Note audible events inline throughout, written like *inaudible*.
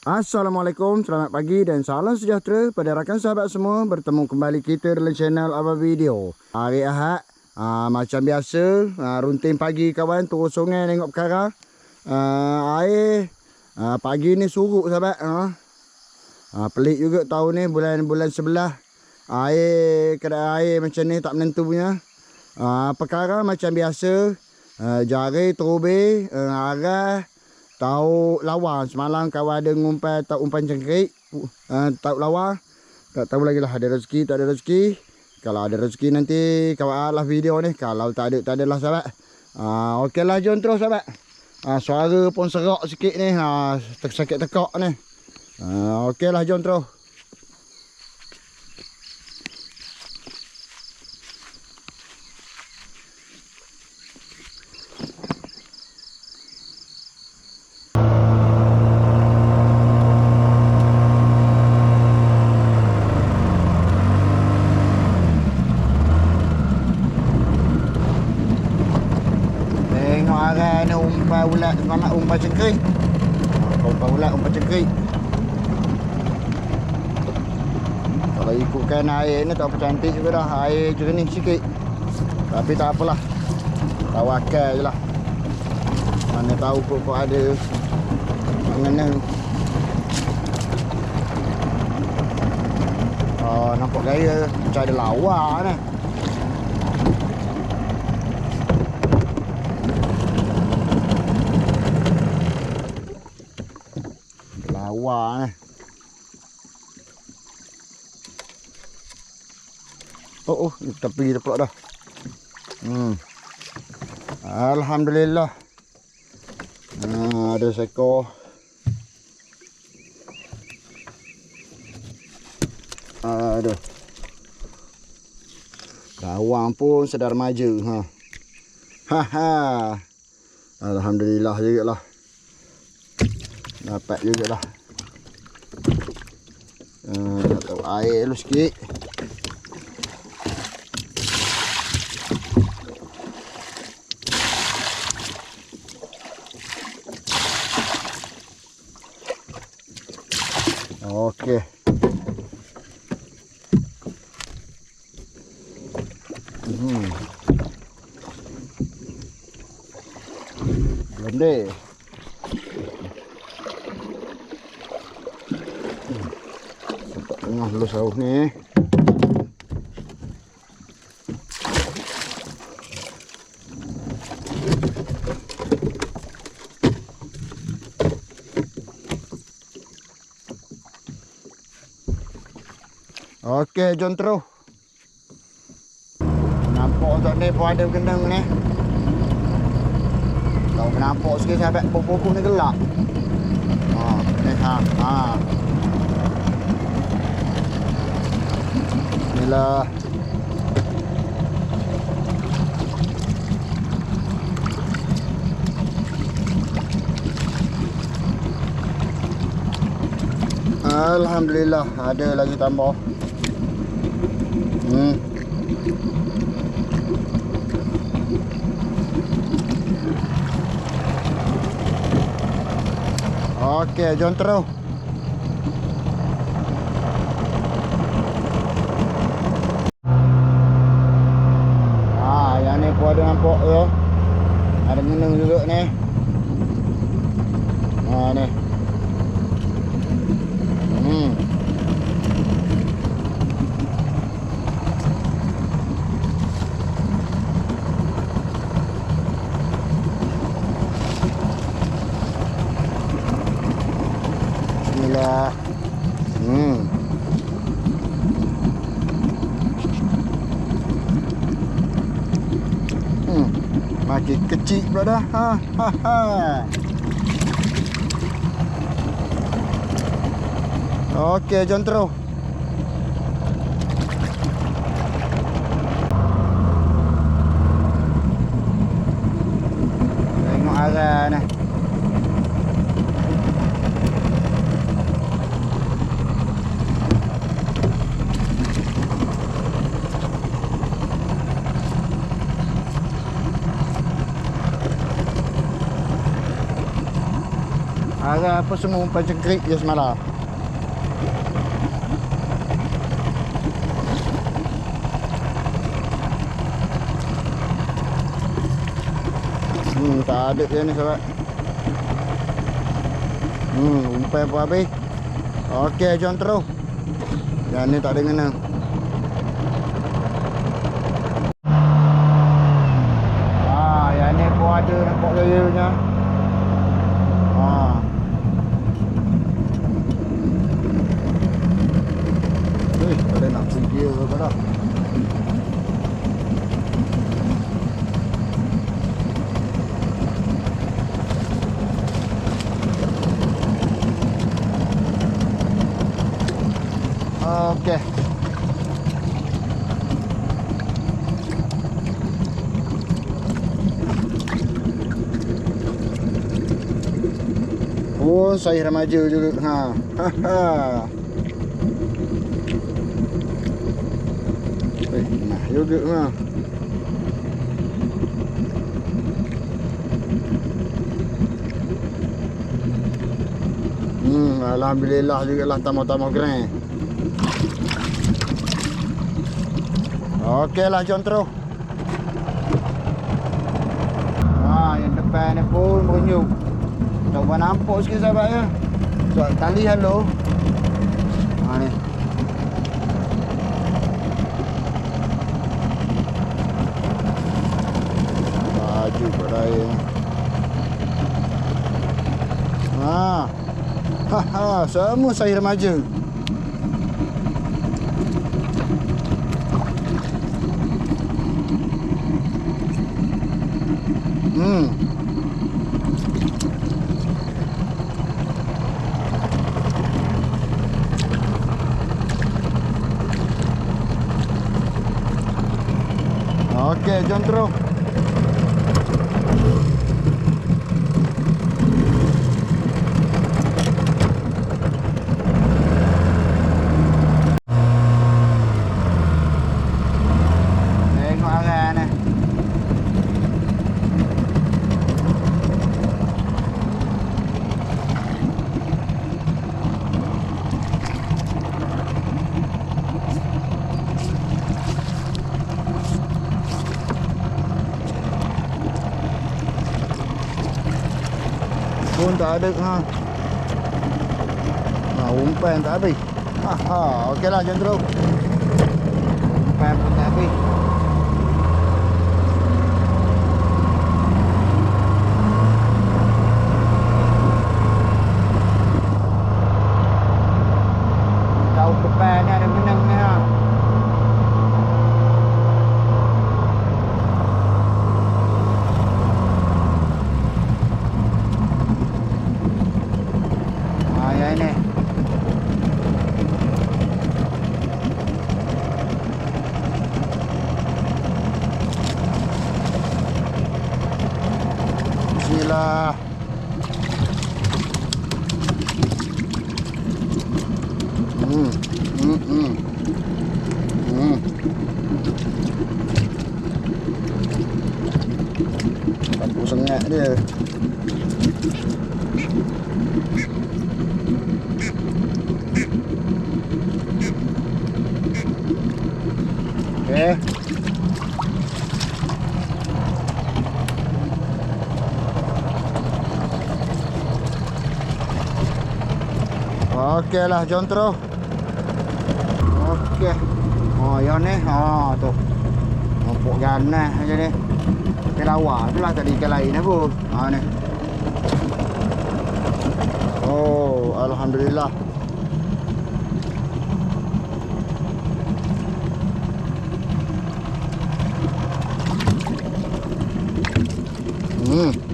Assalamualaikum, selamat pagi dan salam sejahtera pada rakan sahabat semua. Bertemu kembali kita dalam channel Abang Video. Hari Ahad, aa, macam biasa aa, Runting pagi kawan, turun sungai tengok perkara. Aa, Air aa, pagi ni surut sahabat aa. Pelik juga tahun ni, bulan-bulan sebelah Air, kedai air macam ni tak menentu punya. Aa, Perkara macam biasa aa, Jari, terubih, aa, arah tahu lawa semalam kawan ada ngumpai tak umpan cengkrik uh, tahu lawa tak tahu lagi lah ada rezeki tak ada rezeki. Kalau ada rezeki nanti kawan lah video ni. Kalau tak ada tak adalah sahabat. Uh, okey lah jom terus sahabat. Uh, suara pun serak sikit ni. Uh, sakit tekak ni. Uh, okey lah jom terus Tengok arah ni umpan ulat selamat umpan cengkrik. Ha, umpan ulat umpan cengkrik. Kalau ikutkan air ni tak apa cantik juga dah. Air jernih sikit. Tapi tak apalah. Tawakal je lah. Mana tahu kok ada mana Oh, nampak gaya macam ada lawa ni. Ni. Oh, oh, ni tepi dah pula dah. Hmm. Alhamdulillah. Ha, ada seekor. Aduh. Bawang pun sedar maju ha. Ha ha. Alhamdulillah jugalah. Dapat jugalah. Uh, air dulu sikit. Okey. Hmm. Blende. Tengah dulu sauh ni. Okey, jom terus. Nampak untuk ni pun ada gendang ni. Kalau nampak sikit sahabat pokok-pokok ni gelap. Ha, ni ha. Ha. Bismillah. Alhamdulillah ada lagi tambah. Hmm. Okey, jom terus. Ah, yang ni pun ada nampak tu. Ada menung juga ni. Ha ni. Hmm. Bismillah. Hmm. Hmm. Makin kecil pula dah. Ha ha ha. Okey, jom terus. Tengok arah ni. Arah apa semua umpan cengkrik je semalam. Hmm, tak ada dia ni sahabat. Hmm, umpan pun habis. Okey, jom terus. Yang ni tak ada kena. Ah, yang ni pun ada nampak gayanya. Ah. Eh, ada nak pergi ke dah. Okey. Oh, saya remaja juga. Ha. Ha. *laughs* Eh, nah juga ha. Hmm, alhamdulillah juga lah tamu-tamu keren. Okey lah, jom terus. Ha, yang depan ni pun merenyuk. Tak buat nampak sikit sahabat ya. So, tali halo. Ha ni. Baju beraya. Ha. Ha ha, semua saya remaja. Hmm. Okey, jom terus. Tengok arah ni. Pun tak ada ha. Ha, umpan tak habis. Ha ha, okeylah jom terus. Umpan pun tak habis. Tahu depan ni ada menang ni ha. Ha, yang ni. Bismillah. Hmm. Hmm. Hmm. Hmm. Paku sengat dia. Okey. Okey lah, jom terus. Okey. Oh, yang ni. Ha, tu. Nampak ganas macam ni. Ikan lawa tu lah tadi ikan lain apa. Ha, ni. Oh, Alhamdulillah. Hmm.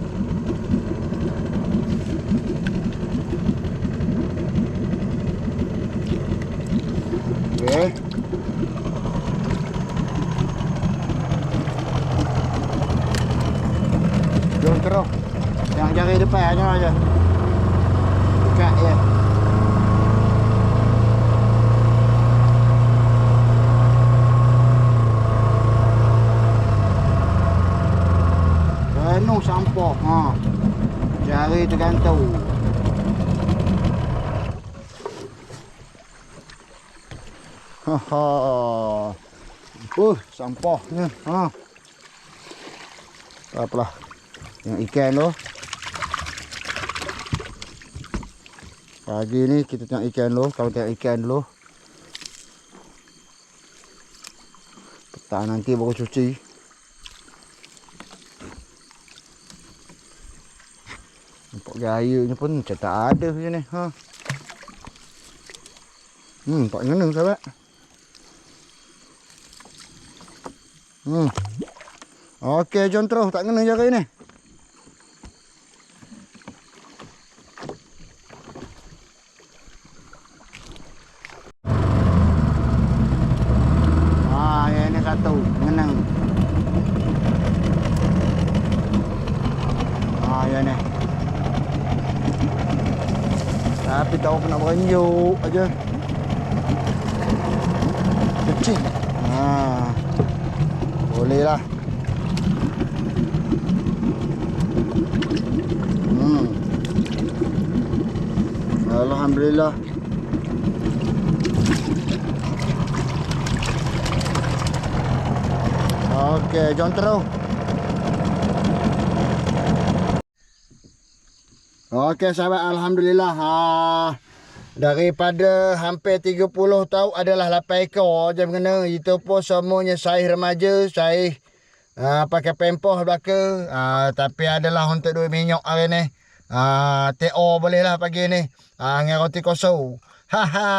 Okey. Jom terus. Yang jari depan aja aja. Buka ya. Penuh sampah. Ha. Jari tergantung. *laughs* Ha ha. Uh, sampahnya. Ha. Tak apalah. Yang ikan tu. Pagi ni kita tengok ikan dulu. Kalau tengok ikan dulu. Petang nanti baru cuci. Nampak gayanya pun macam tak ada macam ni. Ha. Hmm, tak ngena sahabat. Hmm. Okey, jom terus. Tak ngena jaga ni. Ah, yang ni satu. Ngenang. Ah, yang ni. Tapi tahu kena berenjuk aja. Kecil. Ha. Boleh lah. Hmm. Alhamdulillah. Okey, jom terus. Okey sahabat, alhamdulillah. Ha daripada hampir 30 tahun adalah 8 ekor je kena. Itu pun semuanya saiz remaja, saiz ha, pakai pempoh belaka. Ha, tapi adalah untuk duit minyak hari ni. Ha, TO boleh lah pagi ni. Ha, dengan roti kosong. Ha ha.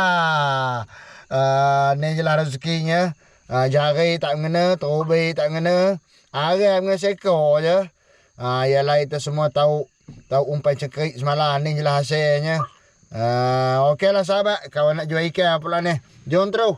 Uh, ni je lah rezekinya. Ha, jari tak mengena, terubi tak mengena. Hari mengena sekor je. Ha, yang lain tu semua tahu tahu umpan cekrik semalam. Ni je lah Uh, Okey lah sahabat. Kawan nak jual ikan pula ni. Jom terus.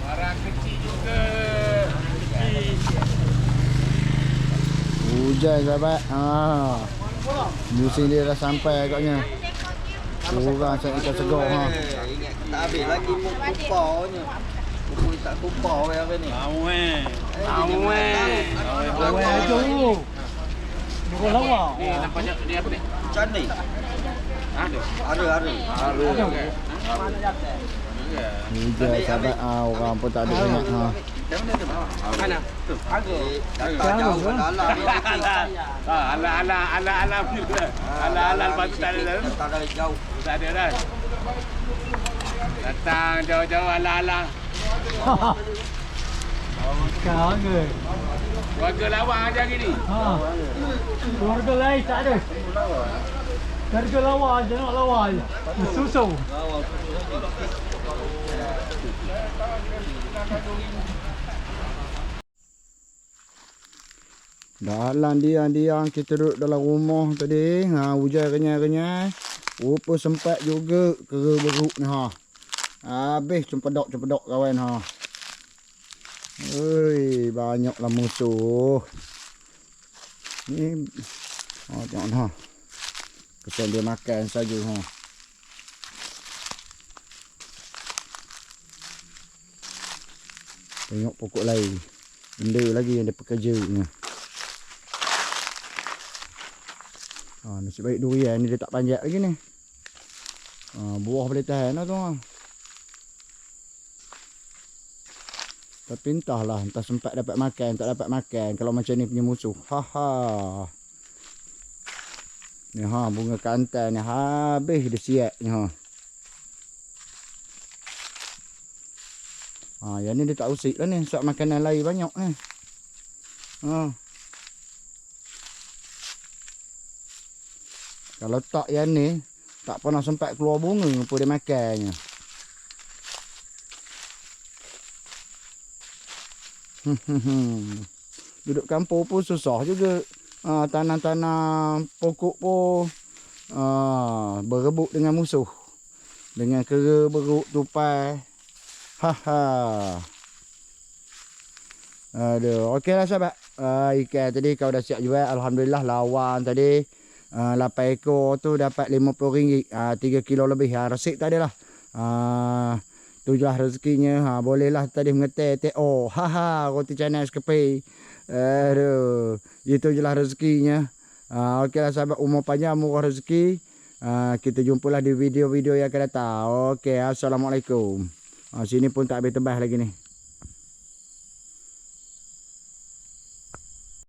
Barang kecil juga. Hujan sahabat. Ha. Musim dia dah sampai agaknya. Kurang cari ikan segar ha. Ingat tak habis lagi pun kupaunya. Kupau tak kupau yang apa ni. Tahu eh. Tahu eh. Tahu tu. Ni nampaknya ni apa ni? Macam ni. Ha? Ada ada. Haru. Hujan sahabat. Ha. Orang pun tak ada ingat ha. Mana? Tu. Dalam. Ah, ala ala ala ala bila. Ala ala lepas tu tak ada dah. Datang dari jauh. Tak ada dah. Datang jauh-jauh ala ala. Sekarang ke? Warga lawang aja gini. Ha. Keluarga lain tak ada. Keluarga lawa je nak lawa je. Susu. Dalam diam-diam kita duduk dalam rumah tadi. Ha, hujan kenyai-kenyai. Rupa sempat juga kera beruk ni ha. Habis cempedok-cempedok kawan ha. Oi, banyaklah musuh. Ni oh tengok ha. Kesan dia makan saja ha. Tengok pokok lain. Benda lagi yang dia pekerja ni. Ha, nasib baik durian ni dia tak panjat lagi ni. Ha, buah boleh tahan lah tu ha. Tapi entahlah, entah sempat dapat makan, tak dapat makan. Kalau macam ni punya musuh. Ha ha. Ni ha, bunga kantan ni habis dia siap ni ha. Ha, yang ni dia tak usik lah ni. Sebab makanan lain banyak ni. Ha. Kalau tak yang ni, tak pernah sempat keluar bunga pun dia makannya. Duduk kampung pun susah juga. Ha, tanam-tanam pokok pun ha, berebut dengan musuh. Dengan kera beruk tupai. Ha ha. Aduh, okeylah sahabat. Uh, ikan tadi kau dah siap jual. Alhamdulillah lawan tadi. Uh, 8 ekor tu dapat RM50. Uh, 3 kilo lebih. Uh, resip tadi lah. Uh, tu je lah rezekinya. Ha, bolehlah tadi mengetek. Tek. Oh, haha. Roti canai sekepi. Aduh. Itu je lah rezekinya. Uh, okeylah sahabat. Umur panjang, murah rezeki. Uh, kita jumpalah di video-video yang akan datang. Okey. Assalamualaikum. Ha, sini pun tak habis tebas lagi ni.